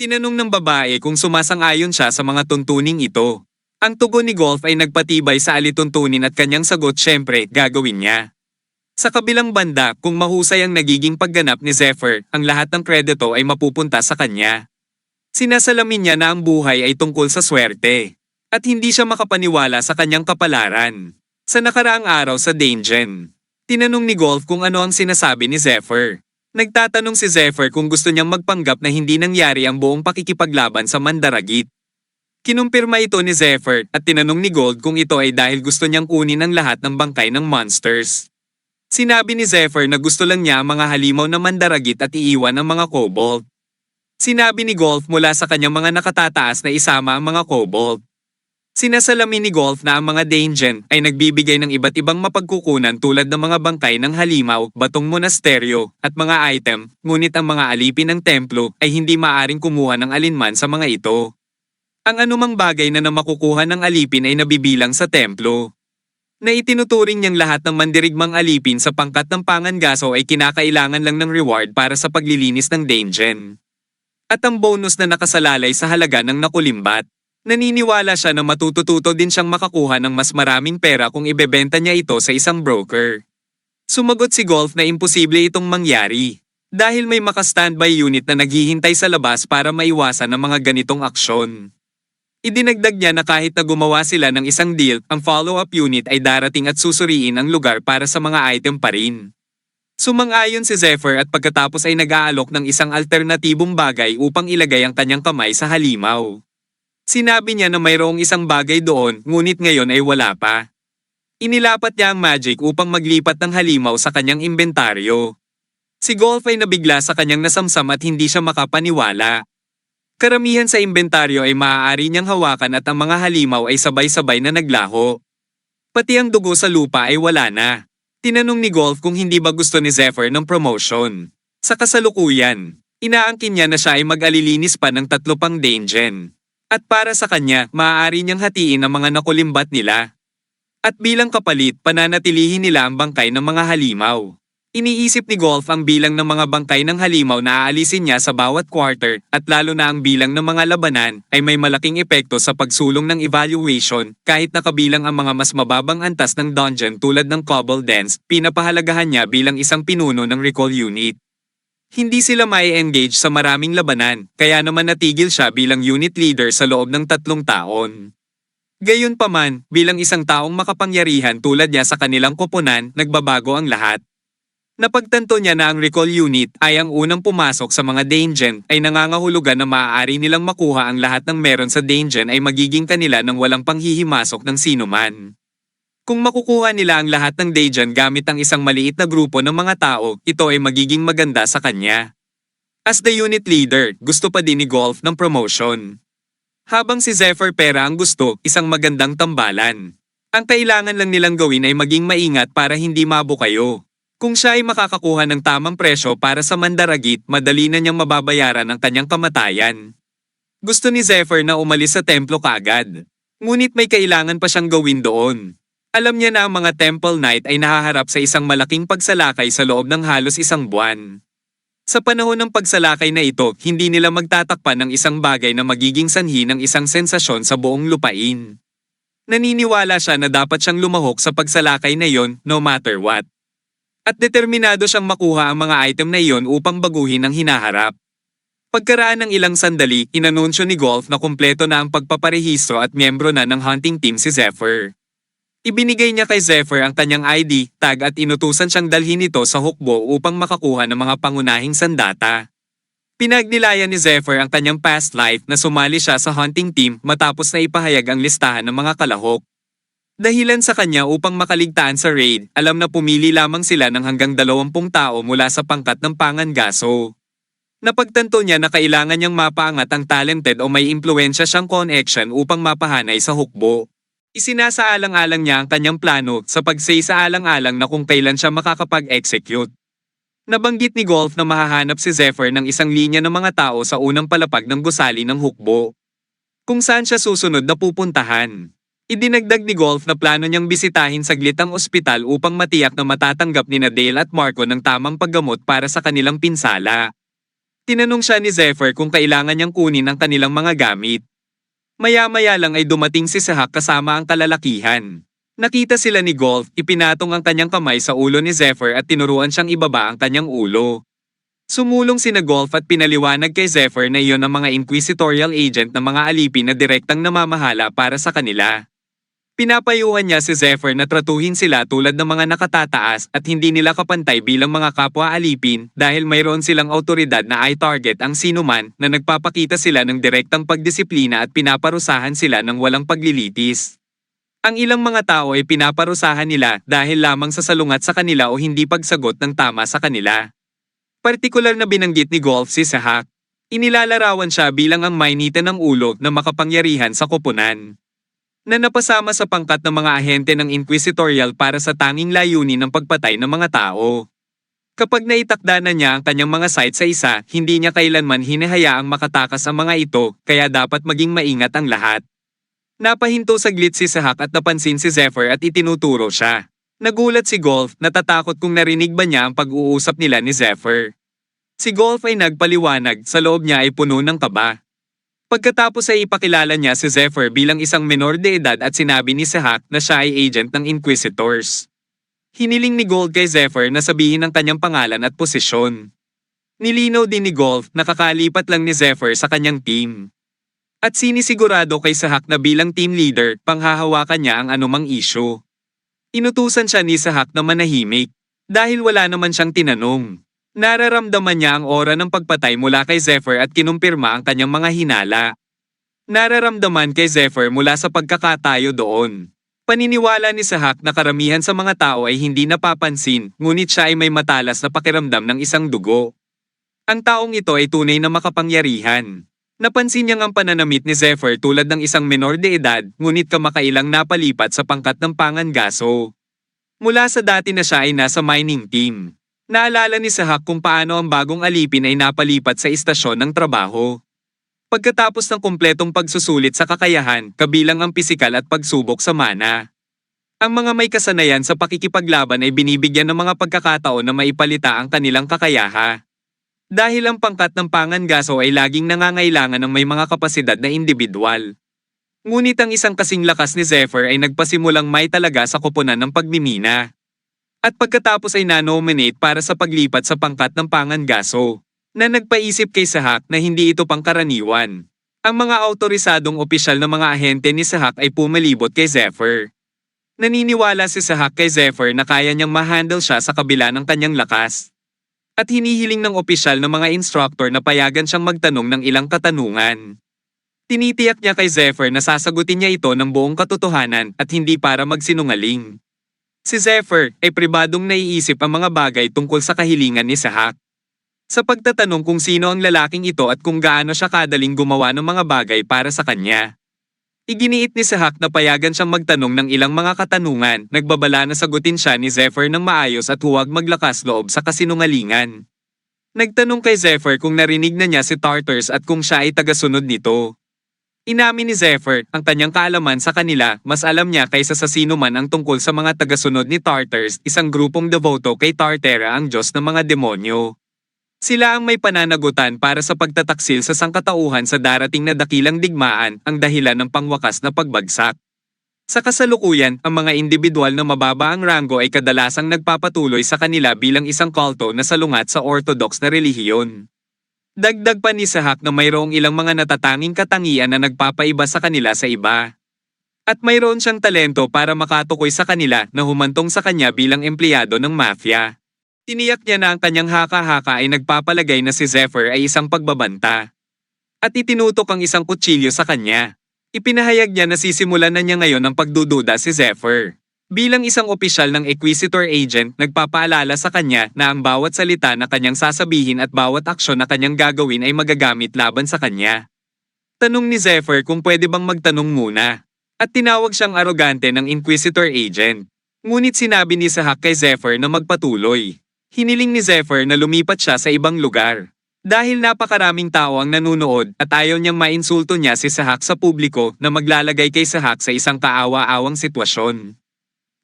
Tinanong ng babae kung sumasang-ayon siya sa mga tuntuning ito. Ang tugon ni Golf ay nagpatibay sa alituntunin at kanyang sagot syempre gagawin niya. Sa kabilang banda, kung mahusay ang nagiging pagganap ni Zephyr, ang lahat ng kredito ay mapupunta sa kanya. Sinasalamin niya na ang buhay ay tungkol sa swerte. At hindi siya makapaniwala sa kanyang kapalaran. Sa nakaraang araw sa Dangen, tinanong ni Golf kung ano ang sinasabi ni Zephyr. Nagtatanong si Zephyr kung gusto niyang magpanggap na hindi nangyari ang buong pakikipaglaban sa Mandaragit. Kinumpirma ito ni Zephyr at tinanong ni Gold kung ito ay dahil gusto niyang kunin ang lahat ng bangkay ng monsters. Sinabi ni Zephyr na gusto lang niya ang mga halimaw na mandaragit at iiwan ang mga kobold. Sinabi ni Golf mula sa kanyang mga nakatataas na isama ang mga kobold. Sinasalamin ni Golf na ang mga Dangen ay nagbibigay ng iba't ibang mapagkukunan tulad ng mga bangkay ng halimaw, batong monasteryo, at mga item, ngunit ang mga alipin ng templo ay hindi maaring kumuha ng alinman sa mga ito. Ang anumang bagay na na makukuha ng alipin ay nabibilang sa templo. Na itinuturing niyang lahat ng mandirigmang alipin sa pangkat ng pangangaso ay kinakailangan lang ng reward para sa paglilinis ng Dangen. At ang bonus na nakasalalay sa halaga ng nakulimbat. Naniniwala siya na matutututo din siyang makakuha ng mas maraming pera kung ibebenta niya ito sa isang broker. Sumagot si Golf na imposible itong mangyari. Dahil may maka-standby unit na naghihintay sa labas para maiwasan ang mga ganitong aksyon. Idinagdag niya na kahit na gumawa sila ng isang deal, ang follow-up unit ay darating at susuriin ang lugar para sa mga item pa rin. Sumang-ayon si Zephyr at pagkatapos ay nag-aalok ng isang alternatibong bagay upang ilagay ang kanyang kamay sa halimaw. Sinabi niya na mayroong isang bagay doon ngunit ngayon ay wala pa. Inilapat niya ang magic upang maglipat ng halimaw sa kanyang inventaryo. Si Golf ay nabigla sa kanyang nasamsam at hindi siya makapaniwala. Karamihan sa inventaryo ay maaari niyang hawakan at ang mga halimaw ay sabay-sabay na naglaho. Pati ang dugo sa lupa ay wala na. Tinanong ni Golf kung hindi ba gusto ni Zephyr ng promotion. Sa kasalukuyan, inaangkin niya na siya ay mag-alilinis pa ng tatlo pang Dangen. At para sa kanya, maaari niyang hatiin ang mga nakulimbat nila. At bilang kapalit, pananatilihin nila ang bangkay ng mga halimaw. Iniisip ni Golf ang bilang ng mga bangkay ng halimaw na aalisin niya sa bawat quarter at lalo na ang bilang ng mga labanan ay may malaking epekto sa pagsulong ng evaluation kahit nakabilang ang mga mas mababang antas ng dungeon tulad ng Cobble Dance, pinapahalagahan niya bilang isang pinuno ng recall unit. Hindi sila may engage sa maraming labanan, kaya naman natigil siya bilang unit leader sa loob ng tatlong taon. Gayunpaman, bilang isang taong makapangyarihan tulad niya sa kanilang koponan, nagbabago ang lahat. Napagtanto niya na ang recall unit ay ang unang pumasok sa mga Dangen ay nangangahulugan na maaari nilang makuha ang lahat ng meron sa Dangen ay magiging kanila nang walang panghihimasok ng sino man. Kung makukuha nila ang lahat ng Dangen gamit ang isang maliit na grupo ng mga tao, ito ay magiging maganda sa kanya. As the unit leader, gusto pa din ni Golf ng promotion. Habang si Zephyr Pera ang gusto, isang magandang tambalan. Ang kailangan lang nilang gawin ay maging maingat para hindi mabo kayo. Kung siya ay makakakuha ng tamang presyo para sa mandaragit, madali na niyang mababayaran ang kanyang kamatayan. Gusto ni Zephyr na umalis sa templo kaagad. Ngunit may kailangan pa siyang gawin doon. Alam niya na ang mga Temple Knight ay nahaharap sa isang malaking pagsalakay sa loob ng halos isang buwan. Sa panahon ng pagsalakay na ito, hindi nila magtatakpan ng isang bagay na magiging sanhi ng isang sensasyon sa buong lupain. Naniniwala siya na dapat siyang lumahok sa pagsalakay na iyon no matter what. At determinado siyang makuha ang mga item na iyon upang baguhin ang hinaharap. Pagkaraan ng ilang sandali, inanunsyo ni Golf na kumpleto na ang pagpaparehistro at miyembro na ng hunting team si Zephyr. Ibinigay niya kay Zephyr ang kanyang ID, tag at inutusan siyang dalhin ito sa hukbo upang makakuha ng mga pangunahing sandata. Pinagnilayan ni Zephyr ang kanyang past life na sumali siya sa hunting team matapos na ipahayag ang listahan ng mga kalahok. Dahilan sa kanya upang makaligtaan sa raid, alam na pumili lamang sila ng hanggang dalawampung tao mula sa pangkat ng pangangaso. Napagtanto niya na kailangan niyang mapaangat ang talented o may impluensya siyang connection upang mapahanay sa hukbo. Isinasaalang-alang niya ang kanyang plano sa pagsisaalang-alang na kung kailan siya makakapag-execute. Nabanggit ni Golf na mahahanap si Zephyr ng isang linya ng mga tao sa unang palapag ng gusali ng hukbo. Kung saan siya susunod na pupuntahan. Idinagdag ni Golf na plano niyang bisitahin saglit ang ospital upang matiyak na matatanggap ni Dale at Marco ng tamang paggamot para sa kanilang pinsala. Tinanong siya ni Zephyr kung kailangan niyang kunin ang kanilang mga gamit. Maya-maya lang ay dumating si Sahak kasama ang kalalakihan. Nakita sila ni Golf, ipinatong ang kanyang kamay sa ulo ni Zephyr at tinuruan siyang ibaba ang kanyang ulo. Sumulong sina Golf at pinaliwanag kay Zephyr na iyon ang mga inquisitorial agent ng mga alipin na direktang namamahala para sa kanila. Pinapayuhan niya si Zephyr na tratuhin sila tulad ng mga nakatataas at hindi nila kapantay bilang mga kapwa alipin dahil mayroon silang autoridad na i-target ang sinuman na nagpapakita sila ng direktang pagdisiplina at pinaparusahan sila ng walang paglilitis. Ang ilang mga tao ay pinaparusahan nila dahil lamang sa salungat sa kanila o hindi pagsagot ng tama sa kanila. Partikular na binanggit ni Golf si Sahak. Inilalarawan siya bilang ang mainitan ng ulo na makapangyarihan sa koponan na napasama sa pangkat ng mga ahente ng Inquisitorial para sa tanging layunin ng pagpatay ng mga tao. Kapag naitakda na niya ang kanyang mga site sa isa, hindi niya kailanman hinahayaang makatakas ang mga ito, kaya dapat maging maingat ang lahat. Napahinto saglit si Sahak at napansin si Zephyr at itinuturo siya. Nagulat si Golf, natatakot kung narinig ba niya ang pag-uusap nila ni Zephyr. Si Golf ay nagpaliwanag, sa loob niya ay puno ng kaba. Pagkatapos ay ipakilala niya si Zephyr bilang isang menor de edad at sinabi ni Sahak na siya ay agent ng Inquisitors. Hiniling ni Gold kay Zephyr na sabihin ang kanyang pangalan at posisyon. Nilinaw din ni Golf na kakalipat lang ni Zephyr sa kanyang team. At sinisigurado kay Sahak na bilang team leader, panghahawakan niya ang anumang issue. Inutusan siya ni Sahak na manahimik dahil wala naman siyang tinanong. Nararamdaman niya ang aura ng pagpatay mula kay Zephyr at kinumpirma ang kanyang mga hinala. Nararamdaman kay Zephyr mula sa pagkakatayo doon. Paniniwala ni Sahak na karamihan sa mga tao ay hindi napapansin, ngunit siya ay may matalas na pakiramdam ng isang dugo. Ang taong ito ay tunay na makapangyarihan. Napansin niyang ang pananamit ni Zephyr tulad ng isang menor de edad, ngunit kamakailang napalipat sa pangkat ng pangangaso. Mula sa dati na siya ay nasa mining team. Naalala ni Sahak kung paano ang bagong alipin ay napalipat sa istasyon ng trabaho. Pagkatapos ng kumpletong pagsusulit sa kakayahan, kabilang ang pisikal at pagsubok sa mana. Ang mga may kasanayan sa pakikipaglaban ay binibigyan ng mga pagkakataon na maipalita ang kanilang kakayaha. Dahil ang pangkat ng pangangaso ay laging nangangailangan ng may mga kapasidad na individual. Ngunit ang isang kasing lakas ni Zephyr ay nagpasimulang may talaga sa koponan ng pagmimina. At pagkatapos ay nanominate para sa paglipat sa pangkat ng pangangaso, na nagpaisip kay Sahak na hindi ito pangkaraniwan. Ang mga autorisadong opisyal ng mga ahente ni Sahak ay pumalibot kay Zephyr. Naniniwala si Sahak kay Zephyr na kaya niyang ma-handle siya sa kabila ng kanyang lakas. At hinihiling ng opisyal ng mga instructor na payagan siyang magtanong ng ilang katanungan. Tinitiyak niya kay Zephyr na sasagutin niya ito ng buong katotohanan at hindi para magsinungaling. Si Zephyr ay pribadong naiisip ang mga bagay tungkol sa kahilingan ni Sahak. Sa pagtatanong kung sino ang lalaking ito at kung gaano siya kadaling gumawa ng mga bagay para sa kanya. Iginiit ni Sahak na payagan siyang magtanong ng ilang mga katanungan, nagbabala na sagutin siya ni Zephyr ng maayos at huwag maglakas loob sa kasinungalingan. Nagtanong kay Zephyr kung narinig na niya si Tartars at kung siya ay tagasunod nito. Inamin ni Zephyr ang kanyang kaalaman sa kanila, mas alam niya kaysa sa sino man ang tungkol sa mga tagasunod ni Tartars, isang grupong devoto kay Tartera ang Diyos ng mga demonyo. Sila ang may pananagutan para sa pagtataksil sa sangkatauhan sa darating na dakilang digmaan ang dahilan ng pangwakas na pagbagsak. Sa kasalukuyan, ang mga individual na mababa ang ranggo ay kadalasang nagpapatuloy sa kanila bilang isang kulto na salungat sa orthodox na relihiyon. Dagdag pa ni Sahak na mayroong ilang mga natatanging katangian na nagpapaiba sa kanila sa iba. At mayroon siyang talento para makatukoy sa kanila na humantong sa kanya bilang empleyado ng mafia. Tiniyak niya na ang kanyang haka-haka ay nagpapalagay na si Zephyr ay isang pagbabanta. At itinutok ang isang kutsilyo sa kanya. Ipinahayag niya na sisimulan na niya ngayon ang pagdududa si Zephyr. Bilang isang opisyal ng Inquisitor Agent, nagpapaalala sa kanya na ang bawat salita na kanyang sasabihin at bawat aksyon na kanyang gagawin ay magagamit laban sa kanya. Tanong ni Zephyr kung pwede bang magtanong muna. At tinawag siyang arogante ng Inquisitor Agent. Ngunit sinabi ni Sahak kay Zephyr na magpatuloy. Hiniling ni Zephyr na lumipat siya sa ibang lugar. Dahil napakaraming tao ang nanunood at ayaw niyang mainsulto niya si Sahak sa publiko na maglalagay kay Sahak sa isang kaawa-awang sitwasyon.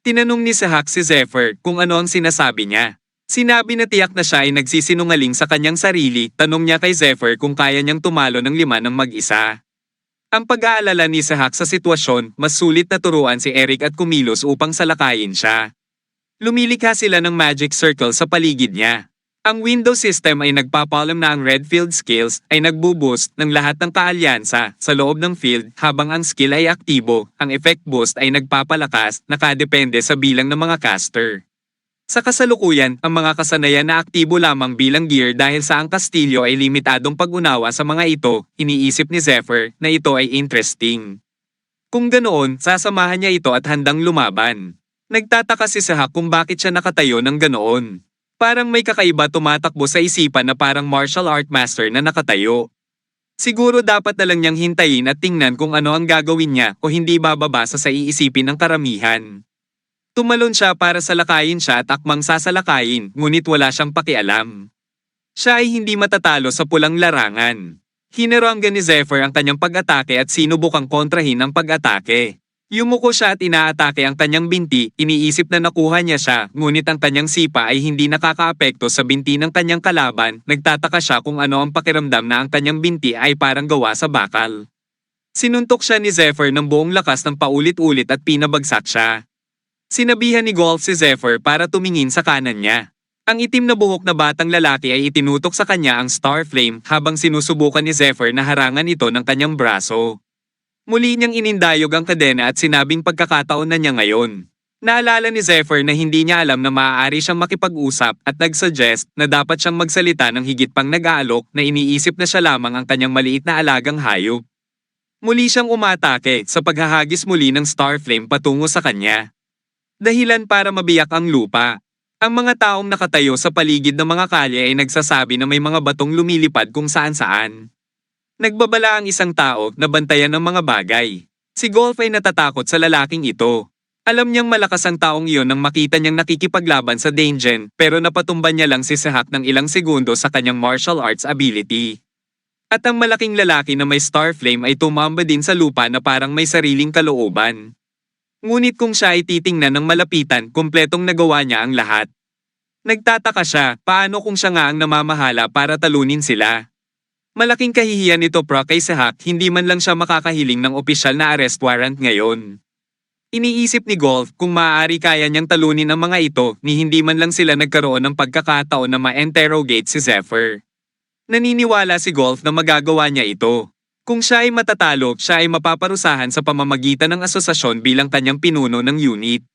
Tinanong ni Sahak si Zephyr kung ano ang sinasabi niya. Sinabi na tiyak na siya ay nagsisinungaling sa kanyang sarili, tanong niya kay Zephyr kung kaya niyang tumalo ng lima ng mag-isa. Ang pag-aalala ni Sahak sa sitwasyon, mas sulit na turuan si Eric at kumilos upang salakayin siya. Lumilikha sila ng magic circle sa paligid niya. Ang Windows system ay nagpapalam na ang red field skills ay nagbo-boost ng lahat ng kaalyansa sa loob ng field habang ang skill ay aktibo, ang effect boost ay nagpapalakas nakadepende sa bilang ng mga caster. Sa kasalukuyan, ang mga kasanayan na aktibo lamang bilang gear dahil sa ang kastilyo ay limitadong pag-unawa sa mga ito, iniisip ni Zephyr na ito ay interesting. Kung ganoon, sasamahan niya ito at handang lumaban. Nagtataka si Sahak kung bakit siya nakatayo ng ganoon. Parang may kakaiba tumatakbo sa isipan na parang martial art master na nakatayo. Siguro dapat na lang niyang hintayin at tingnan kung ano ang gagawin niya o hindi bababasa sa iisipin ng karamihan. Tumalon siya para salakayin siya at akmang sasalakayin, ngunit wala siyang pakialam. Siya ay hindi matatalo sa pulang larangan. Hineranggan ni Zephyr ang kanyang pag-atake at sinubukang kontrahin ang pag-atake. Yumuko siya at inaatake ang kanyang binti, iniisip na nakuha niya siya, ngunit ang kanyang sipa ay hindi nakakaapekto sa binti ng kanyang kalaban, nagtataka siya kung ano ang pakiramdam na ang kanyang binti ay parang gawa sa bakal. Sinuntok siya ni Zephyr ng buong lakas ng paulit-ulit at pinabagsak siya. Sinabihan ni Golf si Zephyr para tumingin sa kanan niya. Ang itim na buhok na batang lalaki ay itinutok sa kanya ang star flame habang sinusubukan ni Zephyr na harangan ito ng kanyang braso. Muli niyang inindayog ang kadena at sinabing pagkakataon na niya ngayon. Naalala ni Zephyr na hindi niya alam na maaari siyang makipag-usap at nag-suggest na dapat siyang magsalita ng higit pang nag-aalok na iniisip na siya lamang ang kanyang maliit na alagang hayop. Muli siyang umatake sa paghahagis muli ng star flame patungo sa kanya. Dahilan para mabiyak ang lupa. Ang mga taong nakatayo sa paligid ng mga kalye ay nagsasabi na may mga batong lumilipad kung saan saan. Nagbabala ang isang tao na bantayan ng mga bagay. Si Golf ay natatakot sa lalaking ito. Alam niyang malakas ang taong iyon nang makita niyang nakikipaglaban sa Daingen pero napatumba niya lang si Sahak ng ilang segundo sa kanyang martial arts ability. At ang malaking lalaki na may star flame ay tumamba din sa lupa na parang may sariling kalooban. Ngunit kung siya ay titingnan ng malapitan, kumpletong nagawa niya ang lahat. Nagtataka siya, paano kung siya nga ang namamahala para talunin sila? Malaking kahihiyan nito pra kay Sahak, hindi man lang siya makakahiling ng opisyal na arrest warrant ngayon. Iniisip ni Golf kung maaari kaya niyang talunin ang mga ito ni hindi man lang sila nagkaroon ng pagkakataon na ma-interrogate si Zephyr. Naniniwala si Golf na magagawa niya ito. Kung siya ay matatalo, siya ay mapaparusahan sa pamamagitan ng asosasyon bilang kanyang pinuno ng unit.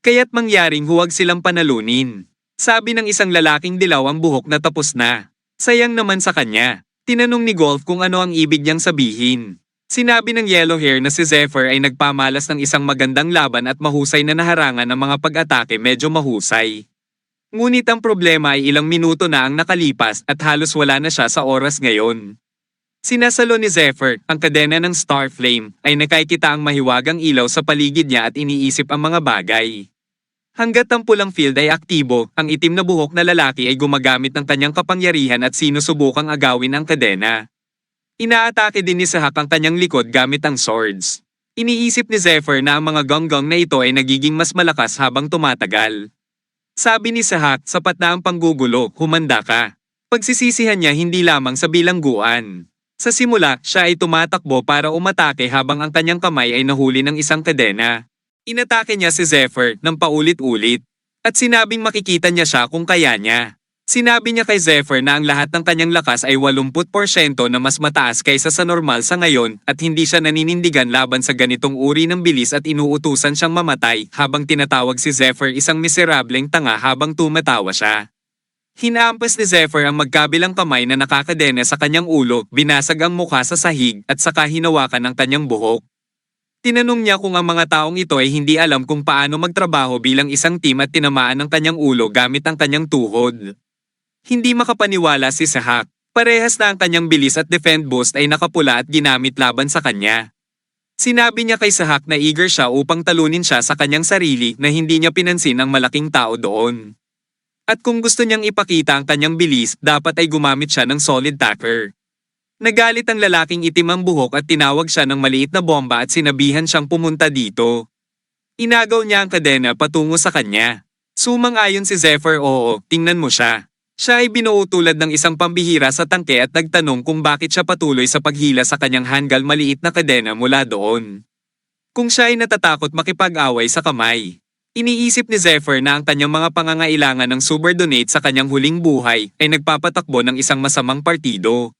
Kaya't mangyaring huwag silang panalunin. Sabi ng isang lalaking dilaw ang buhok na tapos na. Sayang naman sa kanya. Tinanong ni Golf kung ano ang ibig niyang sabihin. Sinabi ng yellow hair na si Zephyr ay nagpamalas ng isang magandang laban at mahusay na naharangan ng mga pag-atake medyo mahusay. Ngunit ang problema ay ilang minuto na ang nakalipas at halos wala na siya sa oras ngayon. Sinasalo ni Zephyr, ang kadena ng Star Flame, ay nakikita ang mahiwagang ilaw sa paligid niya at iniisip ang mga bagay. Hanggat ang pulang field ay aktibo, ang itim na buhok na lalaki ay gumagamit ng kanyang kapangyarihan at sinusubukang agawin ang kadena. Inaatake din ni Sahak ang kanyang likod gamit ang swords. Iniisip ni Zephyr na ang mga gonggong na ito ay nagiging mas malakas habang tumatagal. Sabi ni Sahak, sapat na ang panggugulo, humanda ka. Pagsisisihan niya hindi lamang sa bilangguan. Sa simula, siya ay tumatakbo para umatake habang ang kanyang kamay ay nahuli ng isang kadena. Inatake niya si Zephyr ng paulit-ulit. At sinabing makikita niya siya kung kaya niya. Sinabi niya kay Zephyr na ang lahat ng kanyang lakas ay 80% na mas mataas kaysa sa normal sa ngayon at hindi siya naninindigan laban sa ganitong uri ng bilis at inuutusan siyang mamatay habang tinatawag si Zephyr isang miserableng tanga habang tumatawa siya. Hinampas ni Zephyr ang magkabilang kamay na nakakadena sa kanyang ulo, binasag ang mukha sa sahig at saka hinawakan ang kanyang buhok. Tinanong niya kung ang mga taong ito ay hindi alam kung paano magtrabaho bilang isang team at tinamaan ang kanyang ulo gamit ang kanyang tuhod. Hindi makapaniwala si Sahak. Parehas na ang kanyang bilis at defend boost ay nakapula at ginamit laban sa kanya. Sinabi niya kay Sahak na eager siya upang talunin siya sa kanyang sarili na hindi niya pinansin ang malaking tao doon. At kung gusto niyang ipakita ang kanyang bilis, dapat ay gumamit siya ng solid tacker. Nagalit ang lalaking itim ang buhok at tinawag siya ng maliit na bomba at sinabihan siyang pumunta dito. Inagaw niya ang kadena patungo sa kanya. Sumang-ayon si Zephyr oo, tingnan mo siya. Siya ay binuo tulad ng isang pambihira sa tangke at nagtanong kung bakit siya patuloy sa paghila sa kanyang hanggal maliit na kadena mula doon. Kung siya ay natatakot makipag-away sa kamay. Iniisip ni Zephyr na ang kanyang mga pangangailangan ng subordinate sa kanyang huling buhay ay nagpapatakbo ng isang masamang partido.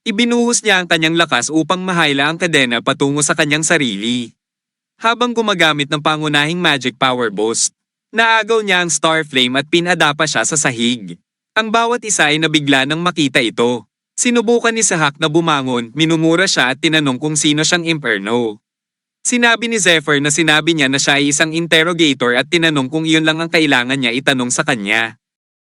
Ibinuhos niya ang kanyang lakas upang mahayla ang kadena patungo sa kanyang sarili. Habang gumagamit ng pangunahing magic power boost, naagaw niya ang star flame at pinadapa siya sa sahig. Ang bawat isa ay nabigla nang makita ito. Sinubukan ni Sahak na bumangon, minumura siya at tinanong kung sino siyang imperno. Sinabi ni Zephyr na sinabi niya na siya ay isang interrogator at tinanong kung iyon lang ang kailangan niya itanong sa kanya.